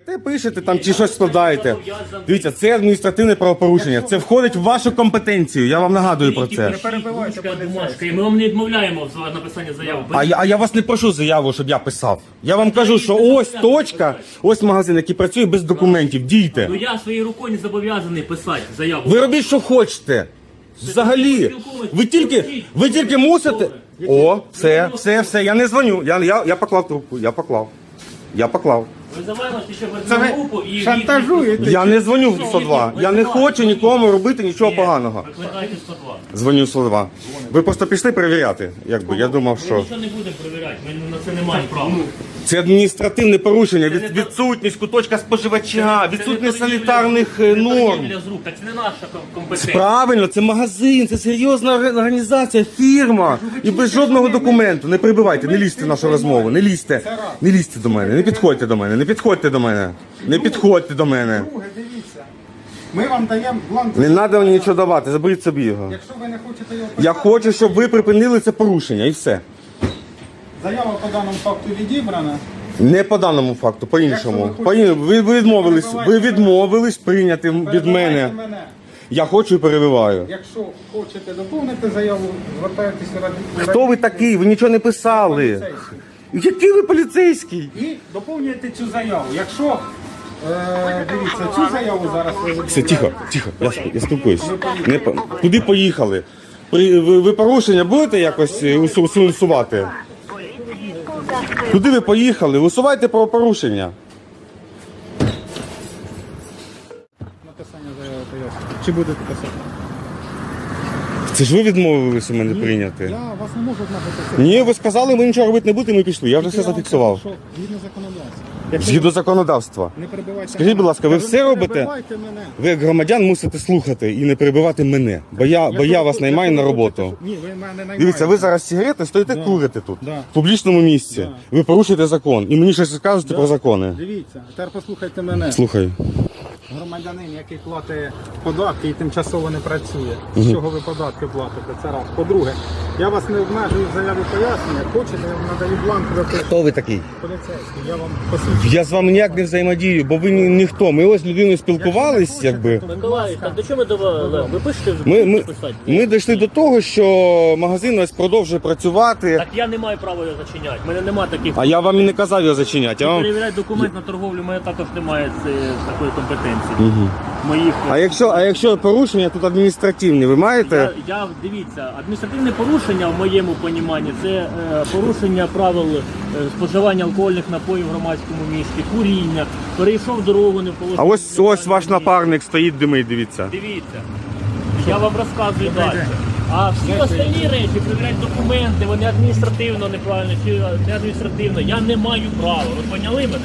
Те пишете там чи щось складаєте. Дивіться, це адміністративне правопорушення. Це входить в вашу компетенцію. Я вам нагадую про це. перебивайте бумажка, і ми вам не відмовляємо в написанні заяви. А я, а я вас не прошу заяву, щоб я писав. Я вам кажу, що ось точка, ось магазин, який працює без документів. Дійте. Ну я своєю рукою не зобов'язаний писати заяву. Ви робіть, що хочете. Взагалі, ви тільки, ви тільки мусите. О, все, все, все. Я не дзвоню. Я, я, я поклав трубку. Я поклав. Я поклав. Визиваємо Це ви групу і шантажуєте? Я не дзвоню в 102. Я не хочу нікому робити нічого поганого. Викликайте 102. Дзвоню в 102. Ви просто пішли перевіряти. Якби я думав, Ми що нічого не будемо перевіряти, ми на це не маємо права. Це адміністративне порушення, від, відсутність куточка споживача, відсутність санітарних е, норм. Для так це не наша ком- компетенція. Правильно, це магазин, це серйозна орг- організація, фірма. І без жодного документу. Не прибивайте, не лізьте в нашу розмову, не лізьте. Не лізьте до мене, не підходьте до мене, не підходьте до мене. Не підходьте до мене. Друге, дивіться. Ми вам даємо бланк. Не треба мені нічого давати, заберіть собі його. Якщо ви не хочете його Я хочу, щоб ви припинили це порушення і все. Заява по даному факту відібрана. Не по даному факту, по іншому. Ви По ін- ви, ви відмовились, ви відмовились прийняти від Перебивайте мене. мене. Я хочу і перебиваю. Якщо хочете доповнити заяву, звертайтеся раді. Хто ви такий? Ви нічого не писали. Який ви поліцейський? І доповнюєте цю заяву. Якщо е, дивіться, цю заяву зараз ви Все, тихо, тихо, я, сп- я спілкуюсь. Не, по- куди поїхали? При, ви, ви порушення будете якось е, усу-? Куди ви поїхали? Усувайте правопорушення. написання заяви пояснюю. Чи будете писати? Це ж ви відмовились у мене прийняти. Я вас не можу написати. Ні, ви сказали, ми нічого робити не будемо, ми пішли. Я вже все зафіксував. Що згідно законодавства. Якщо Згідно законодавства. не перебивайте. Скажіть, будь ласка, ви Кажу, все не робите? перебивайте мене. Ви як громадян мусите слухати і не перебивати мене, бо я, бо я вас наймаю на роботу. Ні, ви мене наймаєте. Дивіться, ви зараз сигарети стоїте курите тут, Да. в публічному місці. Да. Ви порушуєте закон. І мені щось скажете про закони. Дивіться, тепер послухайте мене. Слухай. Громадянин, який платить податки і тимчасово не працює. З чого ви податки платите? Це раз. По-друге, я вас не обмежую в заяві пояснення. Хочете, я вам надаю бланк випишу Хто ви такий? поліцейський. Я вам посвідчу. Я з вами ніяк не взаємодію, бо ви ні, ніхто. Ми ось з людиною спілкувались, якби. Миколаїв, так до чого ми довели? Ви пишете Ми, ми, писати? ми дійшли до того, що магазин ось продовжує працювати. Так я не маю права його зачиняти. У мене немає таких. А я вам і не казав його зачиняти. Я вам... Перевіряти документ на торговлю, у мене також немає цієї- такої компетенції. Моїх А якщо, а якщо порушення тут адміністративні, ви маєте? я, я дивіться, адміністративне порушення в моєму поніманні це е, порушення правил е, споживання алкогольних напоїв в громадському місті, куріння, перейшов дорогу не в положенні. А ось ось ваш напарник стоїть димить, дивіться. Дивіться, я вам розказую далі. А всі останні речі, перевіряти документи, вони адміністративно неправильно чи не адміністративно. Я не маю права. Ви поняли мене?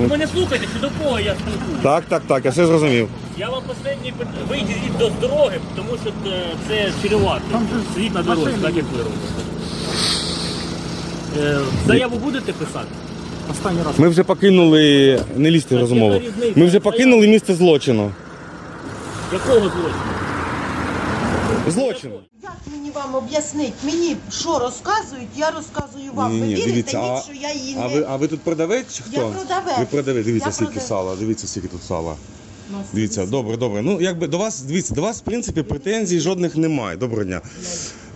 Ви мене слухайте, чи до кого я спілкуюся? Так, так, так, я все зрозумів. Я вам останній вийдіть до дороги, тому що е, це чревато. Сидіть на дорозі, так як ви робите. Е, Заяву будете писати? Останній раз. Ми вже покинули, не лізьте в розмову. Ми вже покинули місце злочину. Якого злочину? Злочину. Як мені вам об'яснити? Мені що розказують, я розказую вам. ви вірите, ні, що я її не... А ви тут продавець чи хто? Я продавець. Ви продавець. Дивіться, Я скільки продавець. сала, дивіться, скільки тут сала. Нас Дивіться, добре, добре. Ну, якби до вас, дивіться, до вас, в принципі, претензій жодних немає. Доброго дня.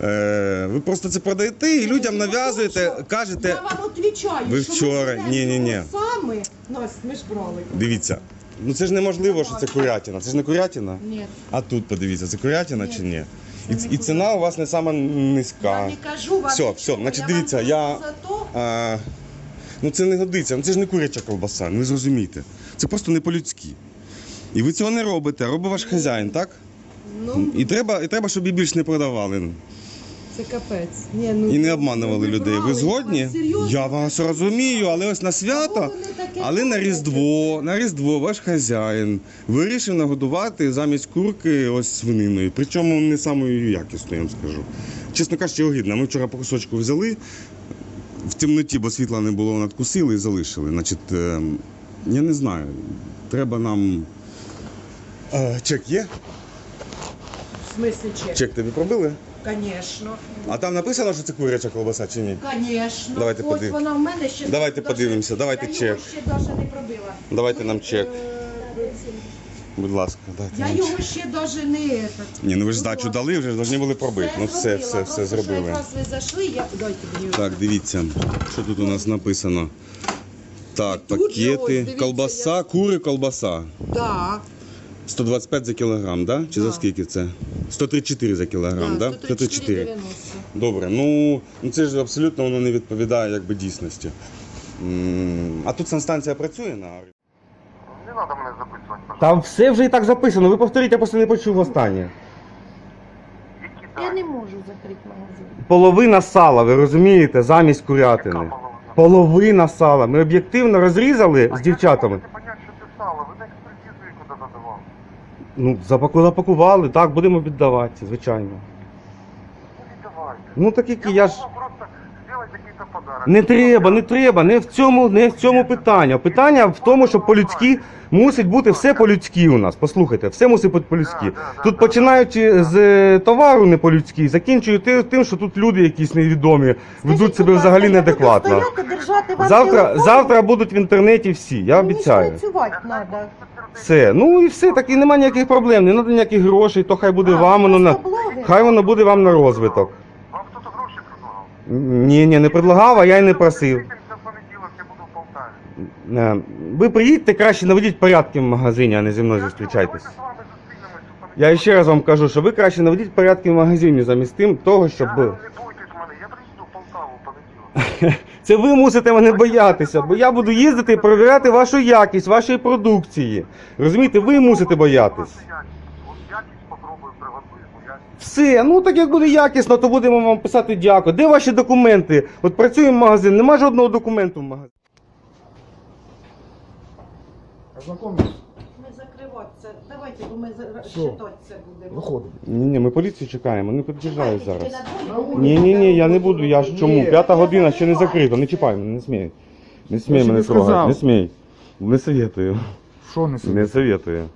Е, ви просто це продаєте і людям нав'язуєте, кажете. Я вам відповідаю, Ви що вчора- берете ні-ні-ні. Саме, Настя, ми ж брали. Дивіться. Ну це ж неможливо, що це курятина. Це ж не курятина. Ні. А тут подивіться, це курятина чи ні? І, і ціна у вас не сама низька. Я не кажу вам Все, все, значить, я дивіться, вам я. за то, А, ну це не годиться, ну це ж не куряча ковбаса, ну ви зрозумієте. Це просто не по-людськи. І ви цього не робите, робить ваш хазяїн, так? ну, І треба, і треба, щоб її більш не продавали. це капець. Ні, ну, І не обманували людей. Ви згодні? Я вас розумію, але ось на свято, вони таке але на? Різдво, на Різдво ваш хазяїн вирішив нагодувати замість курки ось свининою. Причому не самою якісною, я вам скажу. Чесно кажучи, огидно. Ми вчора по кусочку взяли в темноті, бо світла не було, надкусили і залишили. Значить, е, я не знаю. Треба нам. Е, чек є? В смислі чек? Чек тобі пробили? Конечно. А там написано, що це куряча колбаса чи ні? Конечно. Давайте Ось подив- вона в мене ще Давайте даже- подивимося, давайте я чек. його ще не пробила. Давайте нам чек. Будь ласка, дайте. Я нам його ще навіть не этот. Ні, ну ви ж здачу дали, вже ж повинні були пробити. Ну все, зробила. все, все Просто, що зробили. Якраз ви зайшли, я дайте мені. Так, дивіться, що тут у нас написано. Так, же ось, пакети, дивіться, колбаса, кури, колбаса. Да. 125 за кілограм, да? Чи за скільки це? 134 за кілограм, да? 134,90. Добре, ну, ну це ж абсолютно воно не відповідає якби дійсності. М, А тут санстанція працює на Не треба мене записувати, пожалуйста. Там все вже і так записано. Ви повторіть, я просто не почув останнє. Які Я дані? не можу закрити магазин. Половина сала, ви розумієте, замість курятини. Яка половина? Половина сала. Ми об'єктивно розрізали А з дівчатами. Як ви можете поняти, що це сало? Ви на експертизу її куди задавали? Ну, запаку- запакували, так, будемо віддавати, звичайно. Ну. Ну так які я ж. просто подарок. Не треба, не треба, не в цьому, не в цьому питання. Питання в тому, що по-людськи мусить бути все по-людськи у нас. Послухайте, все мусить бути по-людськи. Тут починаючи з е, товару не по-людськи, закінчують ти- тим, що тут люди якісь невідомі, ведуть Скажіть, себе будь ласка, взагалі я буду неадекватно. стояти, держати вам Завтра, телефон? завтра будуть в інтернеті всі, я Мені ж обіцяю. працювати треба. Все, ну і все, так і немає ніяких проблем, не треба ніяких грошей, то хай буде А, вам воно на хай воно буде вам на розвиток. Вам хтось гроші предлагав? Ні, ні, не предлагав, а я й не просив. Приїдемося в понеділок, я буду в Полтаві. Е, Ви приїдьте краще наведіть порядки в магазині, а не зі мною зустрічайтесь. Давайте з вами зустрінемось у понеділок. Я ще раз вам кажу, що ви краще наведіть порядки в магазині замість тим того, щоб. Я, Не бойтесь мене, я приїду в Полтаву в понеділок. Це ви мусите мене боятися, бо я буду їздити і перевіряти вашу якість, вашої продукції. Розумієте, ви мусите боятись. Все, ну так як буде якісно, то будемо вам писати дякую. Де ваші документи? От працюємо в магазин, нема жодного документу в магазині. Ознакомились? Ми закриватися. Давайте, бо ми считатися будемо. Виходимо. Ні, ні, ми поліцію чекаємо, не під'їжджають зараз. Ні, ні, ні, я не буду. Я ж чому? Ні. П'ята година ще не закрита. Не чіпай мене, не смій. Не смій мене сказав. трогати, не смій. Не советую. Що не Не советую.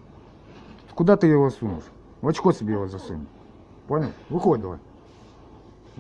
Куда ты его сунешь? В очко себе его засунь. Понял? Выходь давай.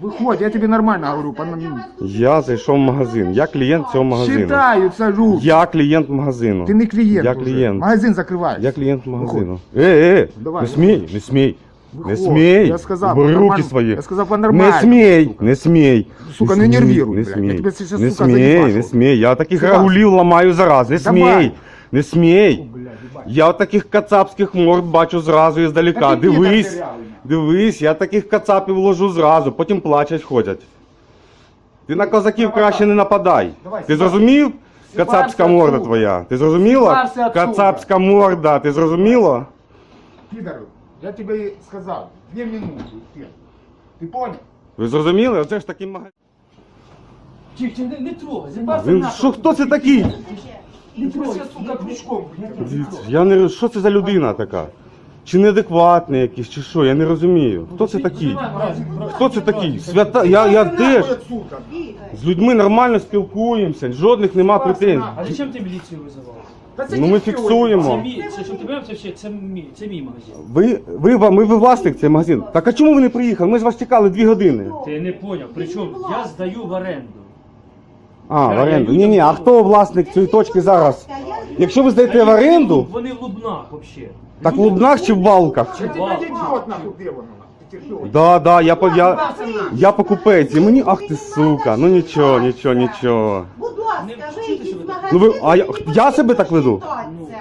Выходь, я тебе нормально говорю, по нам- Я зайшов в магазин. Я клієнт цього магазину. Считаются руки. Я клієнт магазину. Ты не клиент Я уже. клієнт. Магазин закрываешь. Я клієнт магазину. Е, е, Давай, не смій, не смій. Не Выходь. смій. Я сказал, Бери по-нормальному. руки свої. Я сказал по-нормальному. Не смій, сука. не смій. Сука, Не не смій, нервируй, Не блядь. смій, Я тебе сейчас, не сука, смій, заебашу. не смій. Я таких Заебашу. рагулів ламаю зараз. Не Давай. смій. Не смій. Блядь, ебать. Я от таких кацапських морд бачу зразу іздалека. Так і ти Дивись, так дырявий. дивись, я таких кацапів ложу зразу, потім плачуть ходять. Ти на козаків краще не нападай. Давай, Ти сібався. зрозумів? Сібався Кацапська морда отсюда. твоя. Ти зрозуміла? Сібався отсюда. Кацапська морда, ти зрозуміла? Пидор, я тебе сказал, две минуты. Ты, ты понял? Ви зрозуміли? Оце ж такий магазин. Тихо, не, не трогай, забався Він що хто це такий? Не трогай, сука, крючком. Дивіться, Я не роз- що це за людина така? Чи неадекватний якийсь, чи що? Я не розумію. Хто це такий? Хто це такий? Свята. Я, я теж з людьми нормально спілкуємося, жодних нема претензій. А зачем ти міліцію визивав? Ну ми фіксуємо. це що тебе це це мій, це мій магазин. Ви, ви, ви, ви власник цей магазин. Так а чому ви не приїхали? Ми ж вас чекали дві години. Ти не поняв. Причому я здаю в оренду. А, в оренду. Ні, ні, а хто власник цієї точки зараз? Якщо ви здаєте в оренду, Вони в Лубнах взагалі. так в Лубнах чи в Балках? Нахуй? Ты терпёй. Да, да, я, по- я, я покупець. І мені, ах ти сука, ну нічого, нічого, нічого. Будь ласка, ви якісь магазини. Ну ви- а я- я себе так веду?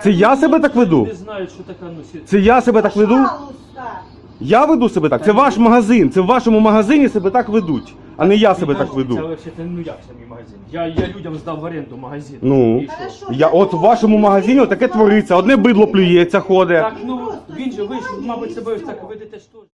Це я себе так веду? Не знають, що така ну сі- Це я себе так веду? Пожалуйста. Я веду себе так. Це ваш магазин. Це в вашому магазині себе так ведуть, а не я себе так Це веду. взагалі ну як магазин? Я, я людям здав в оренду магазин. Ну, І що? Я от в вашому магазині таке твориться. Одне бидло плюється, ходить. Так, ну він же ви ж, мабуть, себе ось так ведете що.